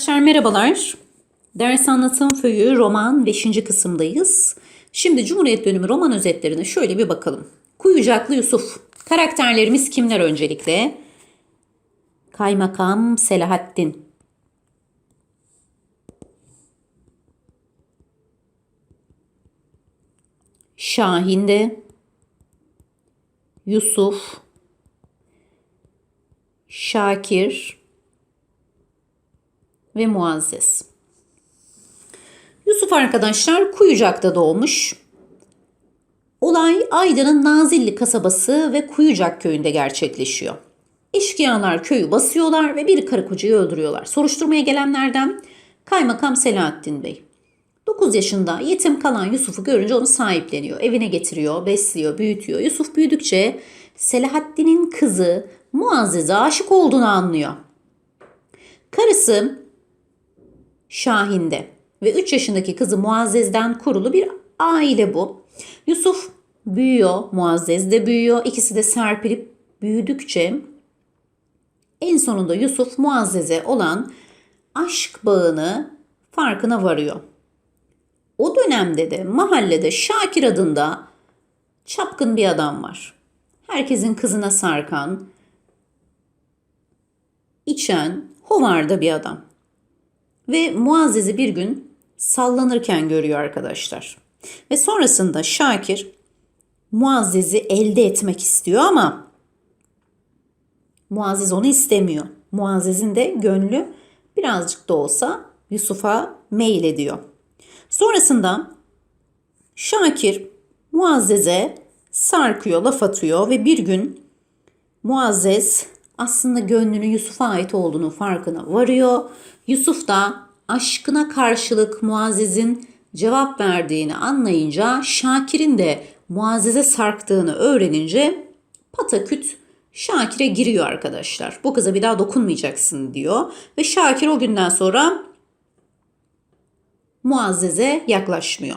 Arkadaşlar merhabalar. Ders anlatım föyü roman 5. kısımdayız. Şimdi Cumhuriyet dönümü roman özetlerine şöyle bir bakalım. Kuyucaklı Yusuf. Karakterlerimiz kimler öncelikle? Kaymakam Selahattin. Şahinde. Yusuf. Şakir ve Muazzez. Yusuf arkadaşlar Kuyucak'ta doğmuş. Olay Aydın'ın Nazilli kasabası ve Kuyucak köyünde gerçekleşiyor. Eşkıyalar köyü basıyorlar ve bir karı kocayı öldürüyorlar. Soruşturmaya gelenlerden Kaymakam Selahattin Bey. 9 yaşında yetim kalan Yusuf'u görünce onu sahipleniyor. Evine getiriyor, besliyor, büyütüyor. Yusuf büyüdükçe Selahattin'in kızı Muazzez'e aşık olduğunu anlıyor. Karısı Şahin'de ve 3 yaşındaki kızı Muazzez'den kurulu bir aile bu. Yusuf büyüyor, Muazzez de büyüyor. İkisi de serpilip büyüdükçe en sonunda Yusuf Muazzez'e olan aşk bağını farkına varıyor. O dönemde de mahallede Şakir adında çapkın bir adam var. Herkesin kızına sarkan, içen, hovarda bir adam. Ve Muazzez'i bir gün sallanırken görüyor arkadaşlar. Ve sonrasında Şakir Muazzez'i elde etmek istiyor ama Muazzez onu istemiyor. Muazzez'in de gönlü birazcık da olsa Yusuf'a meyil ediyor. Sonrasında Şakir Muazzez'e sarkıyor, laf atıyor ve bir gün Muazzez aslında gönlünün Yusuf'a ait olduğunu farkına varıyor. Yusuf da aşkına karşılık Muazzez'in cevap verdiğini anlayınca Şakir'in de Muazzez'e sarktığını öğrenince pataküt Şakir'e giriyor arkadaşlar. Bu kıza bir daha dokunmayacaksın diyor. Ve Şakir o günden sonra Muazzez'e yaklaşmıyor.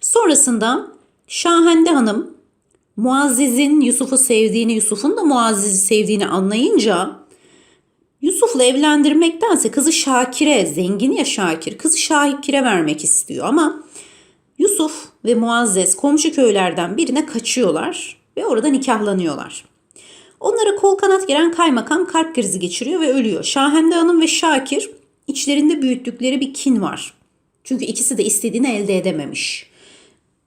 Sonrasında Şahende Hanım Muazzez'in Yusuf'u sevdiğini, Yusuf'un da Muazzez'i sevdiğini anlayınca Yusuf'la evlendirmektense kızı Şakir'e, zengin ya Şakir, kızı Şakir'e vermek istiyor ama Yusuf ve Muazzez komşu köylerden birine kaçıyorlar ve orada nikahlanıyorlar. Onlara kol kanat gelen kaymakam kalp krizi geçiriyor ve ölüyor. Şahende Hanım ve Şakir içlerinde büyüttükleri bir kin var. Çünkü ikisi de istediğini elde edememiş.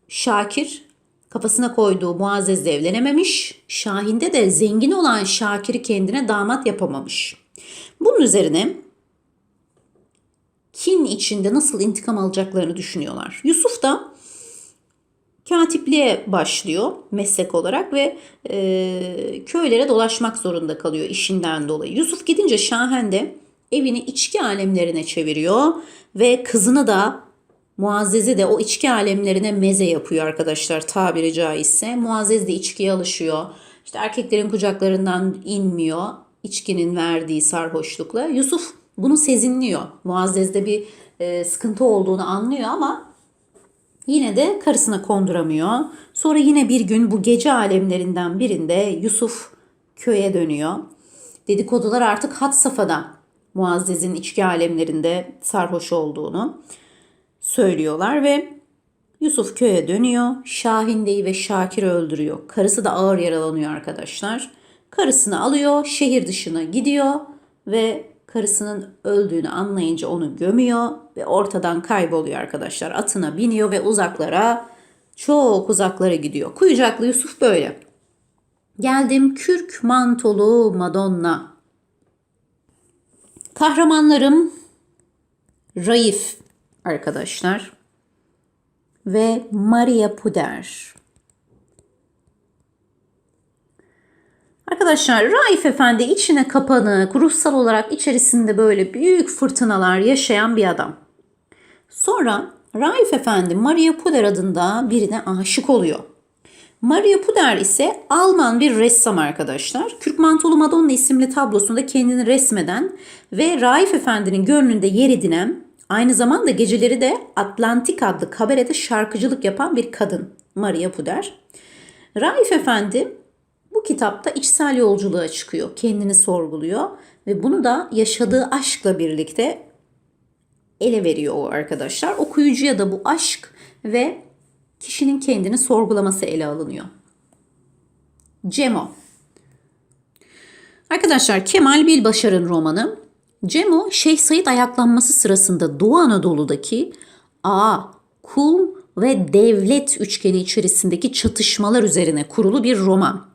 Şakir kafasına koyduğu Muazzez'le evlenememiş. Şahinde de zengin olan Şakir'i kendine damat yapamamış. Bunun üzerine kin içinde nasıl intikam alacaklarını düşünüyorlar. Yusuf da katipliğe başlıyor meslek olarak ve e, köylere dolaşmak zorunda kalıyor işinden dolayı. Yusuf gidince Şahen de evini içki alemlerine çeviriyor ve kızını da Muazzez'i de o içki alemlerine meze yapıyor arkadaşlar tabiri caizse. Muazzez de içkiye alışıyor. İşte erkeklerin kucaklarından inmiyor içkinin verdiği sarhoşlukla. Yusuf bunu sezinliyor. Muazzez'de bir e, sıkıntı olduğunu anlıyor ama yine de karısına konduramıyor. Sonra yine bir gün bu gece alemlerinden birinde Yusuf köye dönüyor. Dedikodular artık had safhada. Muazzez'in içki alemlerinde sarhoş olduğunu söylüyorlar ve Yusuf köye dönüyor. Şahinde'yi ve Şakir'i öldürüyor. Karısı da ağır yaralanıyor arkadaşlar. Karısını alıyor, şehir dışına gidiyor ve karısının öldüğünü anlayınca onu gömüyor ve ortadan kayboluyor arkadaşlar. Atına biniyor ve uzaklara, çok uzaklara gidiyor. Kuyucaklı Yusuf böyle. Geldim kürk mantolu Madonna. Kahramanlarım Raif arkadaşlar ve Maria Puder. Arkadaşlar Raif Efendi içine kapanık, ruhsal olarak içerisinde böyle büyük fırtınalar yaşayan bir adam. Sonra Raif Efendi Maria Puder adında birine aşık oluyor. Maria Puder ise Alman bir ressam arkadaşlar. Kürk Mantolu Madonna isimli tablosunda kendini resmeden ve Raif Efendi'nin gönlünde yer edinen aynı zamanda geceleri de Atlantik adlı kabarede şarkıcılık yapan bir kadın Maria Puder. Raif Efendi bu kitapta içsel yolculuğa çıkıyor, kendini sorguluyor ve bunu da yaşadığı aşkla birlikte ele veriyor o arkadaşlar. Okuyucuya da bu aşk ve kişinin kendini sorgulaması ele alınıyor. Cemo. Arkadaşlar Kemal Bilbaşar'ın romanı. Cemo, Şeyh Said ayaklanması sırasında Doğu Anadolu'daki A, kul ve devlet üçgeni içerisindeki çatışmalar üzerine kurulu bir roman.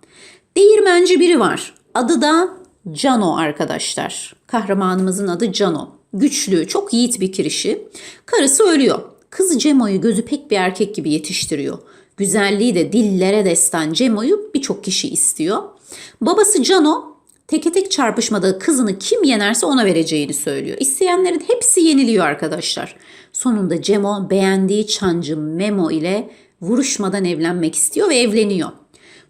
Değirmenci biri var. Adı da Cano arkadaşlar. Kahramanımızın adı Cano. Güçlü, çok yiğit bir kirişi. Karısı ölüyor. Kızı Cemo'yu gözü pek bir erkek gibi yetiştiriyor. Güzelliği de dillere destan Cemo'yu birçok kişi istiyor. Babası Cano teke tek çarpışmada kızını kim yenerse ona vereceğini söylüyor. İsteyenlerin hepsi yeniliyor arkadaşlar. Sonunda Cemo beğendiği çancı Memo ile vuruşmadan evlenmek istiyor ve evleniyor.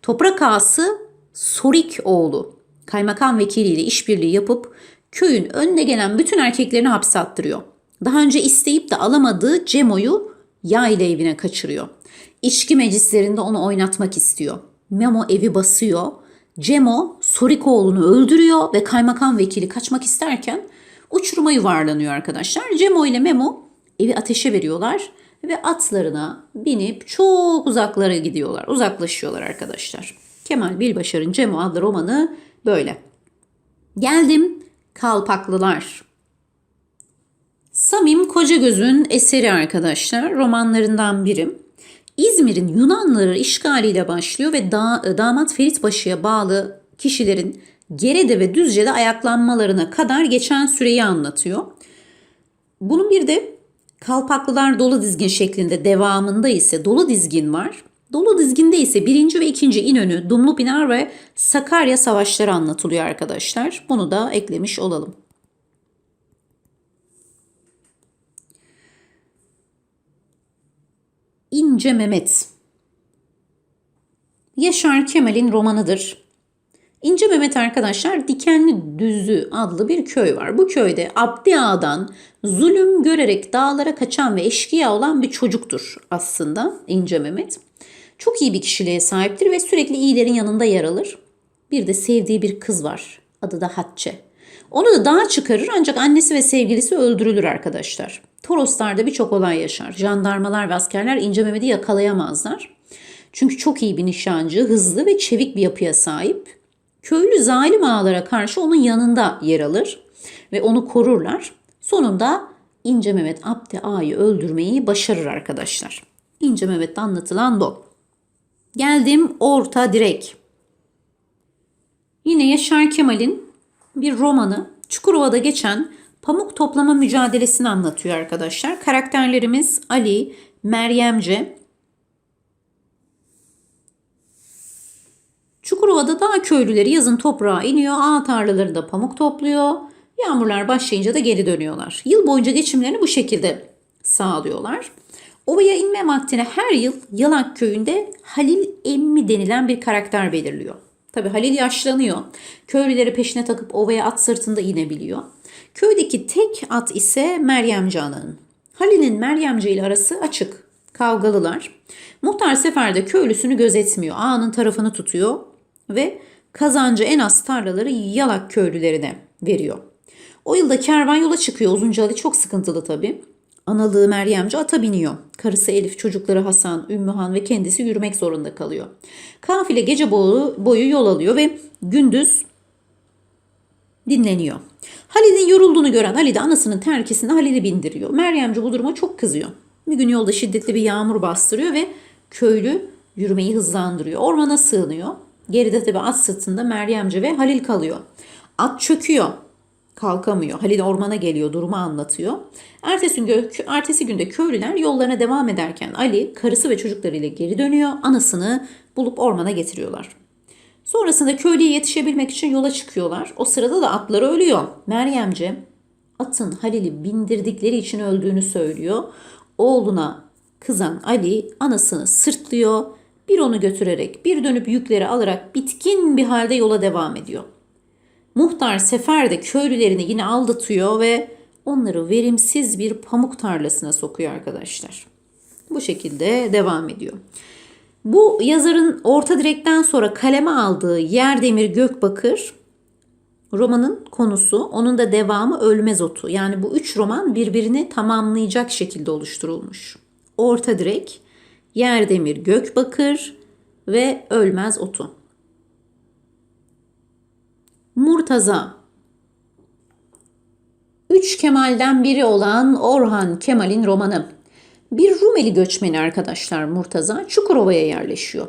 Toprak ağası Sorik oğlu kaymakam vekiliyle işbirliği yapıp köyün önüne gelen bütün erkeklerini hapse attırıyor. Daha önce isteyip de alamadığı Cemo'yu yağ ile evine kaçırıyor. İçki meclislerinde onu oynatmak istiyor. Memo evi basıyor. Cemo Sorikoğlu'nu öldürüyor ve kaymakam vekili kaçmak isterken uçuruma yuvarlanıyor arkadaşlar. Cemo ile Memo evi ateşe veriyorlar ve atlarına binip çok uzaklara gidiyorlar. Uzaklaşıyorlar arkadaşlar. Kemal Bilbaşar'ın Cemo adlı romanı böyle. Geldim Kalpaklılar. Samim Kocagöz'ün eseri arkadaşlar. Romanlarından biri. İzmir'in Yunanlıları işgaliyle başlıyor ve da, damat Feritbaşı'ya bağlı kişilerin Gerede ve Düzce'de ayaklanmalarına kadar geçen süreyi anlatıyor. Bunun bir de Kalpaklılar dolu dizgin şeklinde devamında ise dolu dizgin var. Dolu dizginde ise birinci ve ikinci İnönü, Dumlupınar ve Sakarya savaşları anlatılıyor arkadaşlar. Bunu da eklemiş olalım. İnce Mehmet Yaşar Kemal'in romanıdır. İnce Mehmet arkadaşlar Dikenli Düzü adlı bir köy var. Bu köyde Abdi Ağa'dan zulüm görerek dağlara kaçan ve eşkıya olan bir çocuktur aslında İnce Mehmet. Çok iyi bir kişiliğe sahiptir ve sürekli iyilerin yanında yer alır. Bir de sevdiği bir kız var. Adı da Hatçe. Onu da dağa çıkarır ancak annesi ve sevgilisi öldürülür arkadaşlar. Toroslar'da birçok olay yaşar. Jandarmalar ve askerler İnce Mehmet'i yakalayamazlar. Çünkü çok iyi bir nişancı, hızlı ve çevik bir yapıya sahip. Köylü zalim ağalara karşı onun yanında yer alır ve onu korurlar. Sonunda İnce Mehmet Abdi Ağa'yı öldürmeyi başarır arkadaşlar. İnce Mehmet'te anlatılan bu. Geldim orta direk. Yine Yaşar Kemal'in bir romanı Çukurova'da geçen pamuk toplama mücadelesini anlatıyor arkadaşlar. Karakterlerimiz Ali, Meryemce. Çukurova'da dağ köylüleri yazın toprağa iniyor, ağ tarlalarında pamuk topluyor. Yağmurlar başlayınca da geri dönüyorlar. Yıl boyunca geçimlerini bu şekilde sağlıyorlar. Ovaya inme vaktine her yıl Yalak köyünde Halil Emmi denilen bir karakter belirliyor. Tabi Halil yaşlanıyor. Köylüleri peşine takıp ovaya at sırtında inebiliyor. Köydeki tek at ise Meryemci Ana'nın. Halil'in Meryemci ile arası açık. Kavgalılar. Muhtar seferde köylüsünü gözetmiyor. Ağanın tarafını tutuyor ve kazancı en az tarlaları Yalak köylülerine veriyor. O yılda kervan yola çıkıyor. Uzunca Ali çok sıkıntılı tabii. Analığı Meryemci ata biniyor. Karısı Elif, çocukları Hasan, Ümmühan ve kendisi yürümek zorunda kalıyor. Kafile gece boyu, boyu yol alıyor ve gündüz dinleniyor. Halil'in yorulduğunu gören Ali de anasının terkisinde Halil'i bindiriyor. Meryemci bu duruma çok kızıyor. Bir gün yolda şiddetli bir yağmur bastırıyor ve köylü yürümeyi hızlandırıyor. Ormana sığınıyor. Geride tabi at sırtında Meryemci ve Halil kalıyor. At çöküyor kalkamıyor. Halil ormana geliyor, durumu anlatıyor. Ertesi, gün, ertesi günde köylüler yollarına devam ederken Ali karısı ve çocuklarıyla geri dönüyor. Anasını bulup ormana getiriyorlar. Sonrasında köylüye yetişebilmek için yola çıkıyorlar. O sırada da atları ölüyor. Meryemce atın Halil'i bindirdikleri için öldüğünü söylüyor. Oğluna kızan Ali anasını sırtlıyor. Bir onu götürerek bir dönüp yükleri alarak bitkin bir halde yola devam ediyor. Muhtar Sefer de köylülerini yine aldatıyor ve onları verimsiz bir pamuk tarlasına sokuyor arkadaşlar. Bu şekilde devam ediyor. Bu yazarın orta direkten sonra kaleme aldığı Yerdemir Gökbakır romanın konusu, onun da devamı Ölmez Otu. Yani bu üç roman birbirini tamamlayacak şekilde oluşturulmuş. Orta Direk, Yer Demir Gökbakır ve Ölmez Otu. Murtaza Üç Kemal'den biri olan Orhan Kemal'in romanı. Bir Rumeli göçmeni arkadaşlar Murtaza Çukurova'ya yerleşiyor.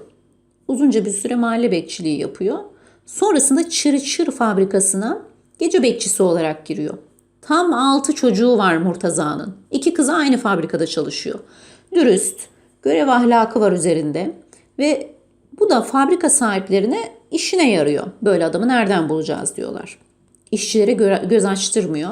Uzunca bir süre mahalle bekçiliği yapıyor. Sonrasında Çır Çır fabrikasına gece bekçisi olarak giriyor. Tam 6 çocuğu var Murtaza'nın. İki kızı aynı fabrikada çalışıyor. Dürüst, görev ahlakı var üzerinde ve bu da fabrika sahiplerine işine yarıyor. Böyle adamı nereden bulacağız diyorlar. İşçilere gö- göz açtırmıyor.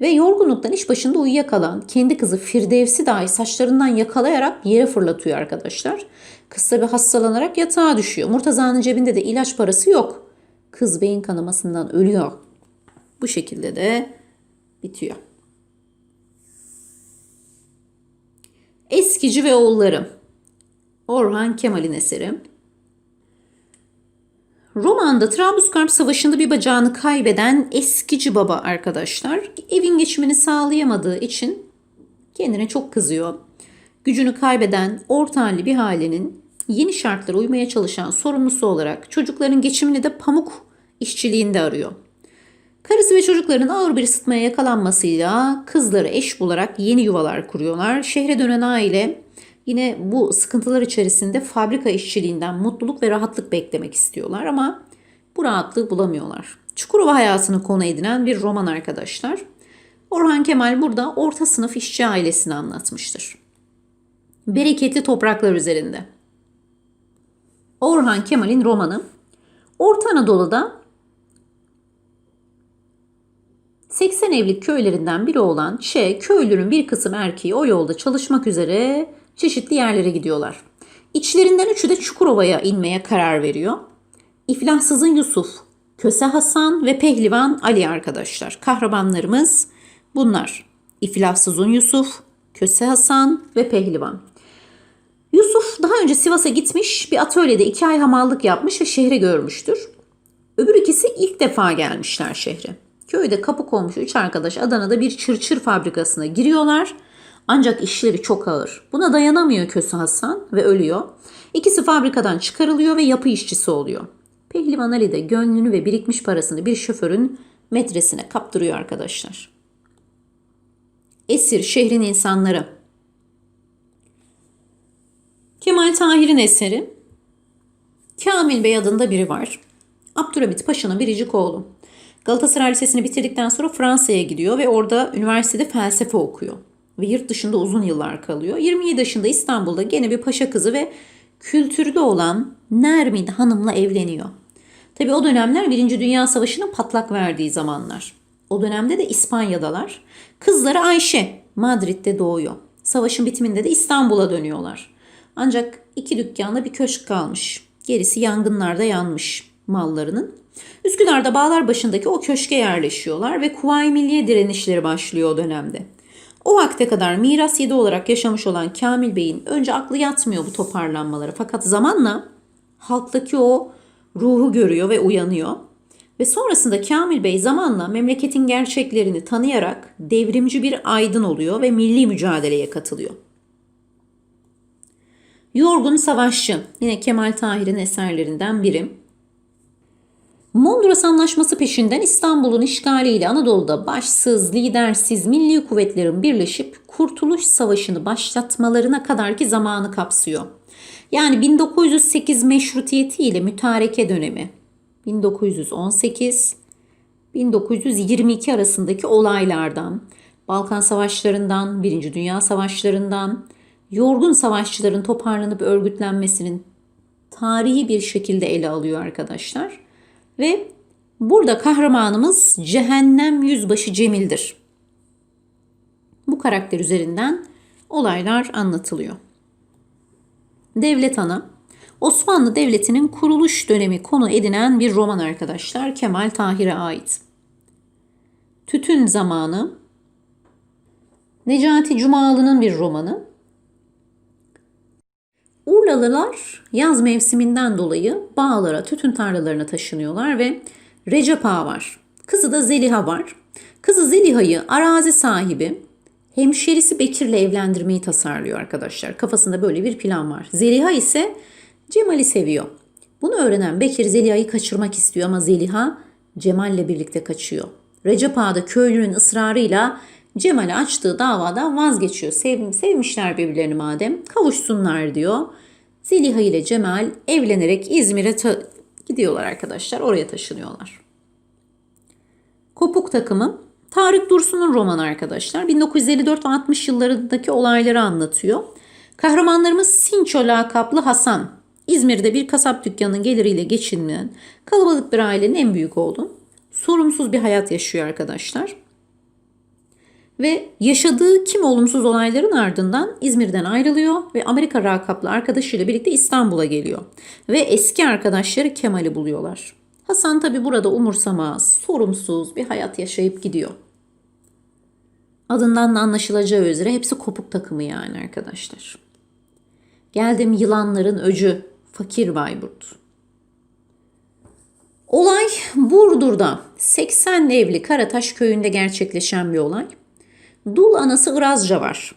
Ve yorgunluktan iş başında uyuyakalan kendi kızı Firdevs'i dahi saçlarından yakalayarak yere fırlatıyor arkadaşlar. Kız tabi hastalanarak yatağa düşüyor. Murtaza'nın cebinde de ilaç parası yok. Kız beyin kanamasından ölüyor. Bu şekilde de bitiyor. Eskici ve Oğulları Orhan Kemal'in eseri. Romanda Trablusgarp Savaşı'nda bir bacağını kaybeden eskici baba arkadaşlar evin geçimini sağlayamadığı için kendine çok kızıyor. Gücünü kaybeden orta halli bir ailenin yeni şartlara uymaya çalışan sorumlusu olarak çocukların geçimini de pamuk işçiliğinde arıyor. Karısı ve çocukların ağır bir ısıtmaya yakalanmasıyla kızları eş bularak yeni yuvalar kuruyorlar. Şehre dönen aile yine bu sıkıntılar içerisinde fabrika işçiliğinden mutluluk ve rahatlık beklemek istiyorlar ama bu rahatlığı bulamıyorlar. Çukurova hayatını konu edinen bir roman arkadaşlar. Orhan Kemal burada orta sınıf işçi ailesini anlatmıştır. Bereketli topraklar üzerinde. Orhan Kemal'in romanı Orta Anadolu'da 80 evlilik köylerinden biri olan Ç, köylünün bir kısım erkeği o yolda çalışmak üzere çeşitli yerlere gidiyorlar. İçlerinden üçü de Çukurova'ya inmeye karar veriyor. İflahsızın Yusuf, Köse Hasan ve Pehlivan Ali arkadaşlar. Kahramanlarımız bunlar. İflahsızın Yusuf, Köse Hasan ve Pehlivan. Yusuf daha önce Sivas'a gitmiş, bir atölyede iki ay hamallık yapmış ve şehri görmüştür. Öbür ikisi ilk defa gelmişler şehre. Köyde kapı komşu üç arkadaş Adana'da bir çırçır fabrikasına giriyorlar. Ancak işleri çok ağır. Buna dayanamıyor Köse Hasan ve ölüyor. İkisi fabrikadan çıkarılıyor ve yapı işçisi oluyor. Pehlivan Ali de gönlünü ve birikmiş parasını bir şoförün metresine kaptırıyor arkadaşlar. Esir şehrin insanları. Kemal Tahir'in eseri. Kamil Bey adında biri var. Abdülhamit Paşa'nın biricik oğlu. Galatasaray Lisesi'ni bitirdikten sonra Fransa'ya gidiyor ve orada üniversitede felsefe okuyor. Ve yurt dışında uzun yıllar kalıyor. 27 yaşında İstanbul'da gene bir paşa kızı ve kültürde olan Nermin Hanım'la evleniyor. Tabi o dönemler Birinci Dünya Savaşı'nın patlak verdiği zamanlar. O dönemde de İspanya'dalar. Kızları Ayşe Madrid'de doğuyor. Savaşın bitiminde de İstanbul'a dönüyorlar. Ancak iki dükkanda bir köşk kalmış. Gerisi yangınlarda yanmış mallarının. Üsküdar'da bağlar başındaki o köşke yerleşiyorlar ve Kuvayi Milliye direnişleri başlıyor o dönemde. O vakte kadar miras yedi olarak yaşamış olan Kamil Bey'in önce aklı yatmıyor bu toparlanmaları. Fakat zamanla halktaki o ruhu görüyor ve uyanıyor. Ve sonrasında Kamil Bey zamanla memleketin gerçeklerini tanıyarak devrimci bir aydın oluyor ve milli mücadeleye katılıyor. Yorgun Savaşçı yine Kemal Tahir'in eserlerinden biri. Mondros Anlaşması peşinden İstanbul'un işgaliyle Anadolu'da başsız, lidersiz milli kuvvetlerin birleşip Kurtuluş Savaşı'nı başlatmalarına kadarki zamanı kapsıyor. Yani 1908 meşrutiyeti ile mütareke dönemi 1918 1922 arasındaki olaylardan, Balkan Savaşlarından, Birinci Dünya Savaşlarından, yorgun savaşçıların toparlanıp örgütlenmesinin tarihi bir şekilde ele alıyor arkadaşlar. Ve burada kahramanımız Cehennem Yüzbaşı Cemil'dir. Bu karakter üzerinden olaylar anlatılıyor. Devlet Ana Osmanlı Devleti'nin kuruluş dönemi konu edinen bir roman arkadaşlar Kemal Tahir'e ait. Tütün Zamanı Necati Cumalı'nın bir romanı. Urlalılar yaz mevsiminden dolayı bağlara, tütün tarlalarına taşınıyorlar ve Recep Ağa var. Kızı da Zeliha var. Kızı Zeliha'yı arazi sahibi hemşerisi Bekir'le evlendirmeyi tasarlıyor arkadaşlar. Kafasında böyle bir plan var. Zeliha ise Cemal'i seviyor. Bunu öğrenen Bekir Zeliha'yı kaçırmak istiyor ama Zeliha Cemal'le birlikte kaçıyor. Recep Ağa da köylünün ısrarıyla Cemal'e açtığı davadan vazgeçiyor. Sev, sevmişler birbirlerini madem kavuşsunlar diyor. Zeliha ile Cemal evlenerek İzmir'e gidiyorlar arkadaşlar. Oraya taşınıyorlar. Kopuk takımı Tarık Dursun'un romanı arkadaşlar. 1954 ve 60 yıllarındaki olayları anlatıyor. Kahramanlarımız Sinço lakaplı Hasan. İzmir'de bir kasap dükkanının geliriyle geçinmeyen kalabalık bir ailenin en büyük oğlu. Sorumsuz bir hayat yaşıyor arkadaşlar. Ve yaşadığı kim olumsuz olayların ardından İzmir'den ayrılıyor ve Amerika lakaplı arkadaşıyla birlikte İstanbul'a geliyor. Ve eski arkadaşları Kemal'i buluyorlar. Hasan tabi burada umursamaz, sorumsuz bir hayat yaşayıp gidiyor. Adından da anlaşılacağı üzere hepsi kopuk takımı yani arkadaşlar. Geldim yılanların öcü Fakir Bayburt. Olay Burdur'da 80 evli Karataş köyünde gerçekleşen bir olay. Dul anası Irazca var.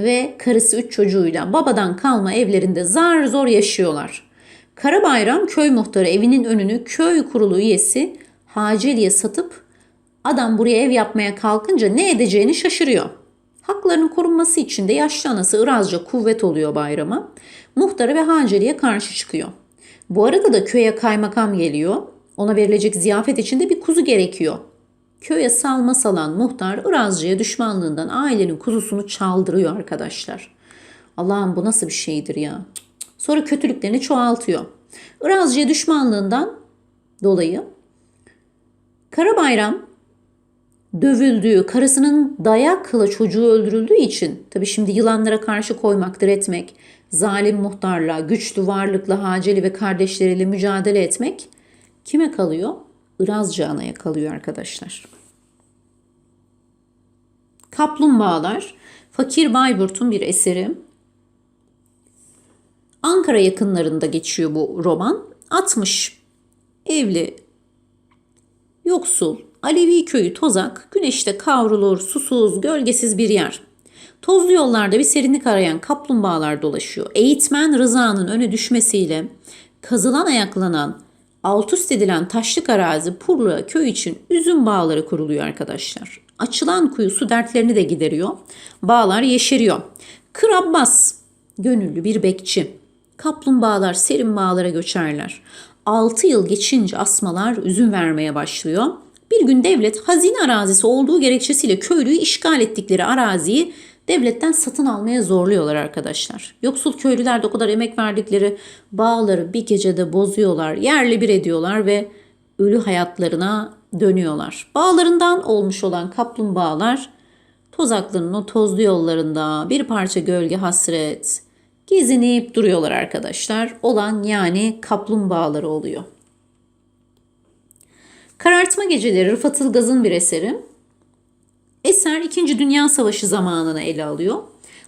Ve karısı üç çocuğuyla babadan kalma evlerinde zar zor yaşıyorlar. Karabayram köy muhtarı evinin önünü köy kurulu üyesi Haceli'ye satıp adam buraya ev yapmaya kalkınca ne edeceğini şaşırıyor. Haklarının korunması için de yaşlı anası Irazca kuvvet oluyor bayrama. Muhtara ve Haceli'ye karşı çıkıyor. Bu arada da köye kaymakam geliyor. Ona verilecek ziyafet için de bir kuzu gerekiyor. Köye salma salan muhtar Irazcı'ya düşmanlığından ailenin kuzusunu çaldırıyor arkadaşlar. Allah'ım bu nasıl bir şeydir ya. Sonra kötülüklerini çoğaltıyor. Irazcı'ya düşmanlığından dolayı Karabayram dövüldüğü, karısının dayakla çocuğu öldürüldüğü için tabii şimdi yılanlara karşı koymak, diretmek, zalim muhtarla, güçlü varlıkla, Haceli ve kardeşleriyle mücadele etmek kime kalıyor? Irazcı Ana'ya kalıyor arkadaşlar. Kaplumbağalar Fakir Bayburt'un bir eseri. Ankara yakınlarında geçiyor bu roman. 60 evli, yoksul, Alevi köyü tozak, güneşte kavrulur, susuz, gölgesiz bir yer. Tozlu yollarda bir serinlik arayan kaplumbağalar dolaşıyor. Eğitmen Rıza'nın öne düşmesiyle kazılan ayaklanan, alt üst edilen taşlık arazi Purla köy için üzüm bağları kuruluyor arkadaşlar. Açılan kuyu su dertlerini de gideriyor. Bağlar yeşeriyor. Kır Abbas, gönüllü bir bekçi. Kaplumbağalar serin bağlara göçerler. 6 yıl geçince asmalar üzüm vermeye başlıyor. Bir gün devlet hazine arazisi olduğu gerekçesiyle köylüyü işgal ettikleri araziyi devletten satın almaya zorluyorlar arkadaşlar. Yoksul köylüler de o kadar emek verdikleri bağları bir gecede bozuyorlar, yerli bir ediyorlar ve ölü hayatlarına dönüyorlar. Bağlarından olmuş olan kaplumbağalar Tozaklı'nın o tozlu yollarında bir parça gölge hasret gezinip duruyorlar arkadaşlar. Olan yani kaplumbağaları oluyor. Karartma Geceleri Rıfat Ilgaz'ın bir eseri. Eser 2. Dünya Savaşı zamanını ele alıyor.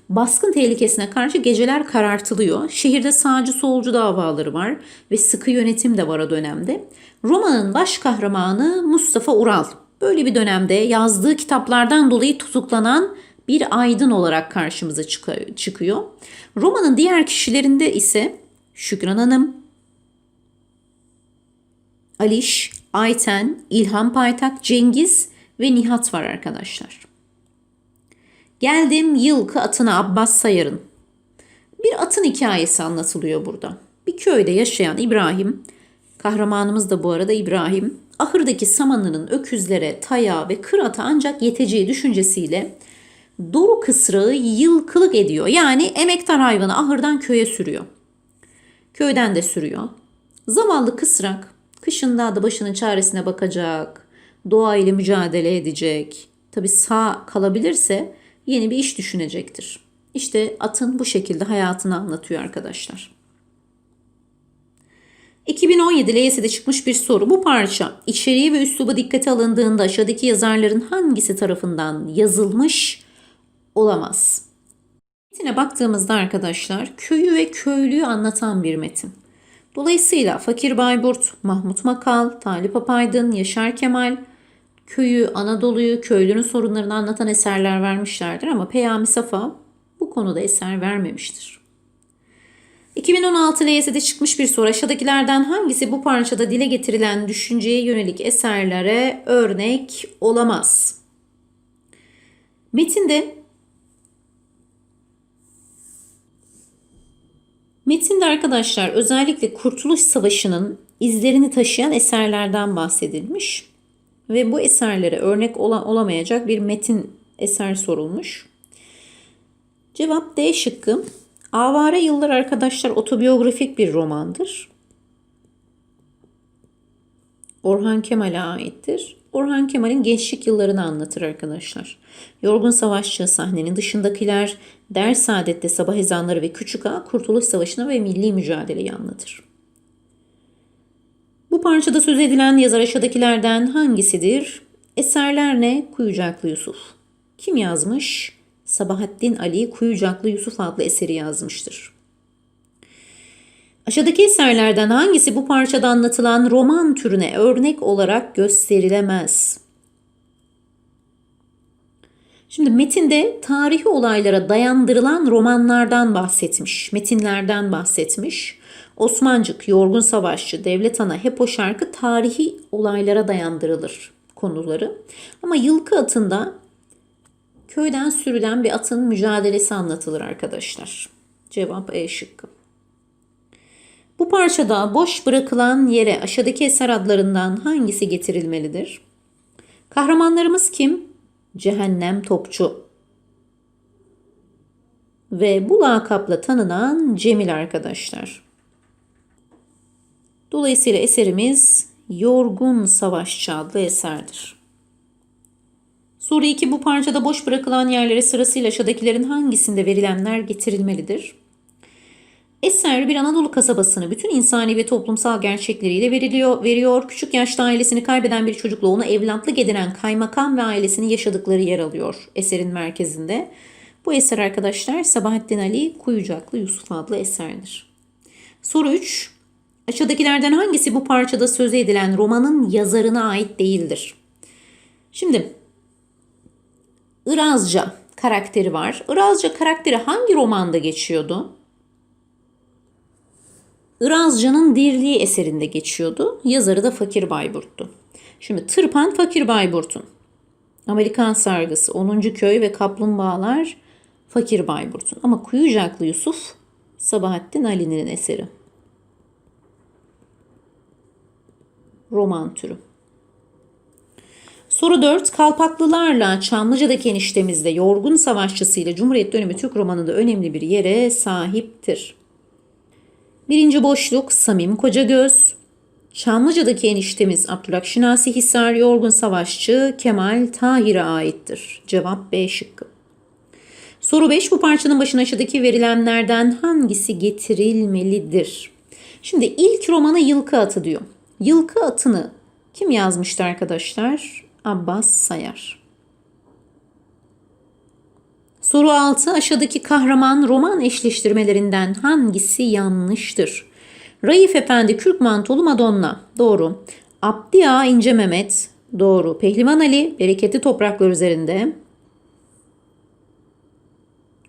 Baskın tehlikesine karşı geceler karartılıyor. Şehirde sağcı solcu davaları var ve sıkı yönetim de var o dönemde. Romanın baş kahramanı Mustafa Ural. Böyle bir dönemde yazdığı kitaplardan dolayı tutuklanan bir aydın olarak karşımıza çıkıyor. Romanın diğer kişilerinde ise Şükran Hanım, Aliş, Ayten, İlhan Paytak, Cengiz ve Nihat var arkadaşlar. Geldim yılkı atına Abbas Sayar'ın. Bir atın hikayesi anlatılıyor burada. Bir köyde yaşayan İbrahim, kahramanımız da bu arada İbrahim, ahırdaki samanının öküzlere, taya ve kırata ancak yeteceği düşüncesiyle doru kısrağı yılkılık ediyor. Yani emektar hayvanı ahırdan köye sürüyor. Köyden de sürüyor. Zavallı kısrak kışın daha da başının çaresine bakacak, doğa ile mücadele edecek. Tabi sağ kalabilirse yeni bir iş düşünecektir. İşte atın bu şekilde hayatını anlatıyor arkadaşlar. 2017 LYS'de çıkmış bir soru. Bu parça içeriği ve üsluba dikkate alındığında aşağıdaki yazarların hangisi tarafından yazılmış olamaz? Metine baktığımızda arkadaşlar köyü ve köylüyü anlatan bir metin. Dolayısıyla Fakir Bayburt, Mahmut Makal, Talip Apaydın, Yaşar Kemal köyü, Anadolu'yu, köylünün sorunlarını anlatan eserler vermişlerdir ama Peyami Safa bu konuda eser vermemiştir. 2016 LYS'de çıkmış bir soru aşağıdakilerden hangisi bu parçada dile getirilen düşünceye yönelik eserlere örnek olamaz? Metinde Metinde arkadaşlar özellikle Kurtuluş Savaşı'nın izlerini taşıyan eserlerden bahsedilmiş ve bu eserlere örnek ola- olamayacak bir metin eser sorulmuş. Cevap D şıkkı. Avare Yıllar arkadaşlar otobiyografik bir romandır. Orhan Kemal'e aittir. Orhan Kemal'in gençlik yıllarını anlatır arkadaşlar. Yorgun Savaşçı, sahnenin dışındakiler, Der Saadet'te sabah ezanları ve Küçük Ağa Kurtuluş Savaşı'nı ve milli mücadeleyi anlatır. Bu parçada söz edilen yazar aşağıdakilerden hangisidir? Eserler ne? Kuyucaklı Yusuf. Kim yazmış? Sabahattin Ali Kuyucaklı Yusuf adlı eseri yazmıştır. Aşağıdaki eserlerden hangisi bu parçada anlatılan roman türüne örnek olarak gösterilemez? Şimdi metinde tarihi olaylara dayandırılan romanlardan bahsetmiş, metinlerden bahsetmiş. Osmancık, Yorgun Savaşçı, Devlet Ana, hep o şarkı tarihi olaylara dayandırılır konuları. Ama Yılkı Atı'nda köyden sürülen bir atın mücadelesi anlatılır arkadaşlar. Cevap E şıkkı. Bu parçada boş bırakılan yere aşağıdaki eser adlarından hangisi getirilmelidir? Kahramanlarımız kim? Cehennem Topçu. Ve bu lakapla tanınan Cemil arkadaşlar. Dolayısıyla eserimiz Yorgun Savaşçı adlı eserdir. Soru 2 bu parçada boş bırakılan yerlere sırasıyla aşağıdakilerin hangisinde verilenler getirilmelidir? Eser bir Anadolu kasabasını bütün insani ve toplumsal gerçekleriyle veriliyor, veriyor. Küçük yaşta ailesini kaybeden bir çocukla onu evlatlık edinen kaymakam ve ailesinin yaşadıkları yer alıyor eserin merkezinde. Bu eser arkadaşlar Sabahattin Ali Kuyucaklı Yusuf adlı eserdir. Soru 3. Aşağıdakilerden hangisi bu parçada söz edilen romanın yazarına ait değildir? Şimdi Irazca karakteri var. Irazca karakteri hangi romanda geçiyordu? Irazca'nın Dirliği eserinde geçiyordu. Yazarı da Fakir Bayburt'tu. Şimdi Tırpan Fakir Bayburt'un. Amerikan Sargısı, 10. Köy ve Kaplumbağalar Fakir Bayburt'un. Ama Kuyucaklı Yusuf Sabahattin Ali'nin eseri. Roman türü. Soru 4. Kalpaklılarla Çamlıca'daki eniştemizde Yorgun Savaşçısıyla Cumhuriyet dönemi Türk romanında önemli bir yere sahiptir. Birinci boşluk Samim Kocagöz. Çamlıca'daki eniştemiz Abdülhak Şinasi Hisar Yorgun Savaşçı Kemal Tahir'e aittir. Cevap B şıkkı. Soru 5 bu parçanın başına aşağıdaki verilenlerden hangisi getirilmelidir? Şimdi ilk romanı Yılkı Atı diyor. Yılkı Atı'nı kim yazmıştı arkadaşlar? Abbas Sayar. Soru 6. Aşağıdaki kahraman roman eşleştirmelerinden hangisi yanlıştır? Raif Efendi Kürk Mantolu Madonna. Doğru. Abdi İnce Mehmet. Doğru. Pehlivan Ali Bereketli Topraklar Üzerinde.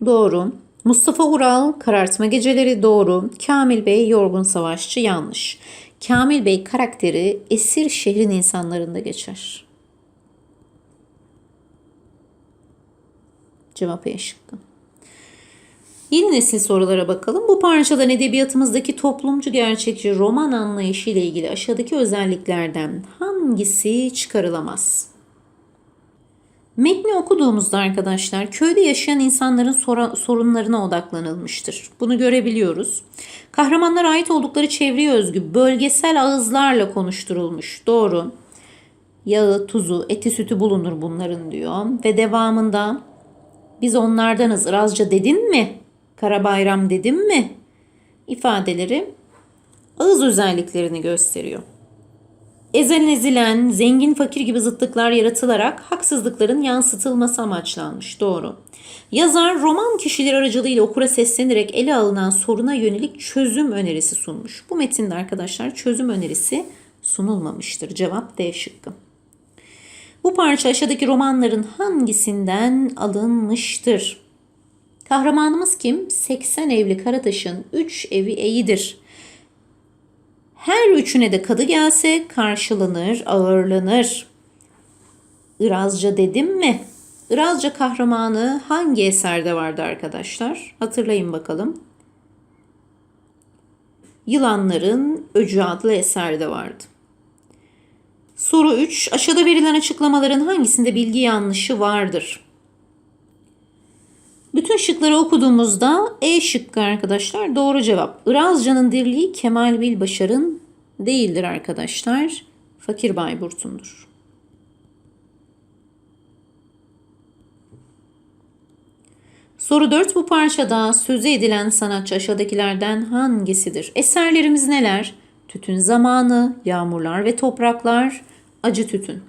Doğru. Mustafa Ural Karartma Geceleri doğru. Kamil Bey Yorgun Savaşçı yanlış. Kamil Bey karakteri esir şehrin insanlarında geçer. Cevap E şıkkı. Yeni nesil sorulara bakalım. Bu parçadan edebiyatımızdaki toplumcu gerçekçi roman anlayışı ile ilgili aşağıdaki özelliklerden hangisi çıkarılamaz? Metni okuduğumuzda arkadaşlar köyde yaşayan insanların sorunlarına odaklanılmıştır. Bunu görebiliyoruz. Kahramanlar ait oldukları çevreye özgü bölgesel ağızlarla konuşturulmuş. Doğru. Yağı, tuzu, eti, sütü bulunur bunların diyor. Ve devamında biz onlardanız Irazca dedin mi? Karabayram dedim mi? ifadeleri ağız özelliklerini gösteriyor. Ezen ezilen, zengin fakir gibi zıtlıklar yaratılarak haksızlıkların yansıtılması amaçlanmış. Doğru. Yazar roman kişileri aracılığıyla okura seslenerek ele alınan soruna yönelik çözüm önerisi sunmuş. Bu metinde arkadaşlar çözüm önerisi sunulmamıştır. Cevap D şıkkı. Bu parça aşağıdaki romanların hangisinden alınmıştır? Kahramanımız kim? 80 evli Karataş'ın 3 evi eyidir. Her üçüne de kadı gelse karşılanır, ağırlanır. Irazca dedim mi? Irazca kahramanı hangi eserde vardı arkadaşlar? Hatırlayın bakalım. Yılanların Öcü adlı eserde vardı. Soru 3. Aşağıda verilen açıklamaların hangisinde bilgi yanlışı vardır? Bütün şıkları okuduğumuzda E şıkkı arkadaşlar doğru cevap. Irazcan'ın dirliği Kemal Bilbaşar'ın değildir arkadaşlar. Fakir Bayburt'undur. Soru 4 bu parçada sözü edilen sanatçı aşağıdakilerden hangisidir? Eserlerimiz neler? Tütün zamanı, yağmurlar ve topraklar, acı tütün.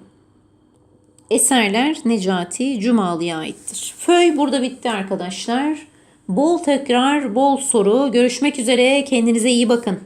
Eserler Necati Cumalı'ya aittir. Föy burada bitti arkadaşlar. Bol tekrar, bol soru. Görüşmek üzere. Kendinize iyi bakın.